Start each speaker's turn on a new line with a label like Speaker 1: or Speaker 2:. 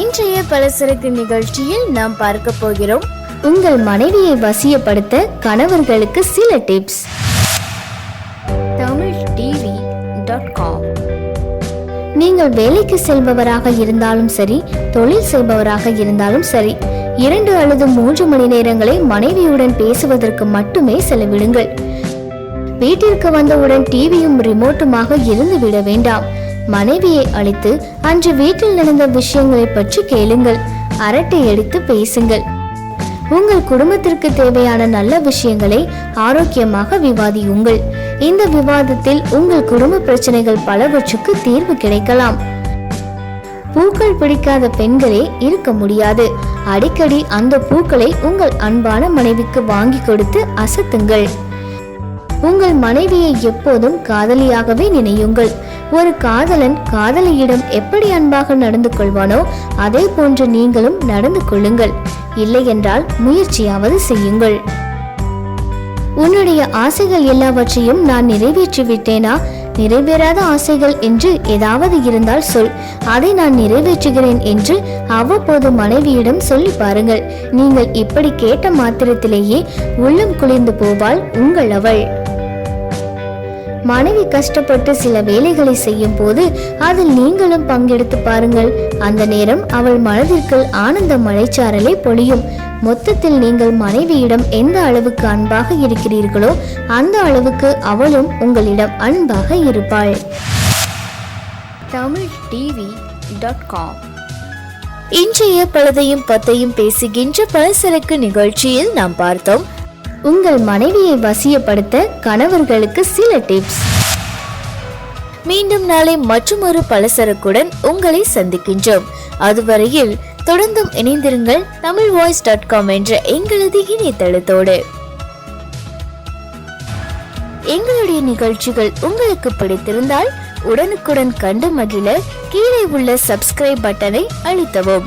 Speaker 1: இன்றைய பலசரக்கு நிகழ்ச்சியில் நாம் பார்க்க போகிறோம். உங்கள் மனைவியை வசியப்படுத்த கணவர்களுக்கு சில tips. Tamil TV dot com நீங்கள் வேலைக்கு செல்பவராக இருந்தாலும் சரி தொழில் செய்பவராக இருந்தாலும் சரி இரண்டு அல்லது மூன்று மணி நேரங்களை மனைவியுடன் பேசுவதற்கு மட்டுமே செலவிடுங்கள். வீட்டிற்கு வந்தவுடன் டிவியும் ரிமோட்டுமாக இருந்து விட வேண்டாம். மனைவியை அழைத்து அன்று வீட்டில் நடந்த விஷயங்களை பற்றி கேளுங்கள். அரட்டை அடித்து பேசுங்கள். உங்கள் குடும்பத்திற்கு தேவையான நல்ல விஷயங்களை ஆரோக்கியமாக விவாதியுங்கள். இந்த விவாதத்தில் உங்கள் குடும்ப பிரச்சனைகள் பலவற்றுக்கு தீர்வு கிடைக்கலாம். பூக்கள் பிடிக்காத பெண்களே இருக்க முடியாது. அடிக்கடி அந்த பூக்களை உங்கள் அன்பான மனைவிக்கு வாங்கி கொடுத்து அசத்துங்கள். உங்கள் மனைவியை எப்போதும் காதலியாகவே நினையுங்கள். ஒரு காதலன் காதலியிடம் எப்படி அன்பாக நடந்து கொள்வானோ அதே போன்று நீங்களும் நடந்து கொள்ளுங்கள். இல்லையென்றால் முயற்சியாவது செய்யுங்கள். உன்னுடைய ஆசைகள் எல்லாவற்றையும் நான் நிறைவேற்றி விட்டேனா நிறைவேறாத ஆசைகள் என்று ஏதாவது இருந்தால் சொல். அதை நான் நிறைவேற்றுகிறேன் என்று அவ்வப்போது மனைவியிடம் சொல்லி பாருங்கள். நீங்கள் இப்படி கேட்ட மாத்திரத்திலேயே உள்ளம் குளிர்ந்து போவாள் உங்கள் அவள். மனைவி கஷ்டப்பட்டு சில வேலைகளை செய்யும் போது அதில் நீங்களும் பங்கெடுத்து பாருங்கள். அந்த நேரம் அவள் மனதிற்குள் ஆனந்த மழைச்சாரலை பொழியும். மொத்தத்தில் நீங்கள் மனைவியிடம் எந்த அளவுக்கு அன்பாக இருக்கிறீர்களோ அந்த அளவுக்கு அவளும் உங்களிடம் அன்பாக இருப்பாள். தமிழ் டிவி டாட் காம் இன்றைய பழுதையும் பத்தையும் பேசுகின்ற பலசரக்கு நிகழ்ச்சியில் நாம் பார்த்தோம். உங்கள் மனைவியை வசியப்படுத்த கணவர்களுக்கு சில டிப்ஸ் மீண்டும் நாளை மற்றொரு பலசரக்குடன் உங்களை சந்திக்கின்றோம். அதுவரையில் தொடர்ந்தும் இணைந்திருங்கள் தமிழ் வாய்ஸ் டாட் காம் என்ற எங்களது இணையதளத்தோடு. எங்களுடைய நிகழ்ச்சிகள் உங்களுக்கு பிடித்திருந்தால் உடனுக்குடன் கண்டு மகிழ கீழே உள்ள சப்ஸ்கிரைப் பட்டனை அழுத்தவும்.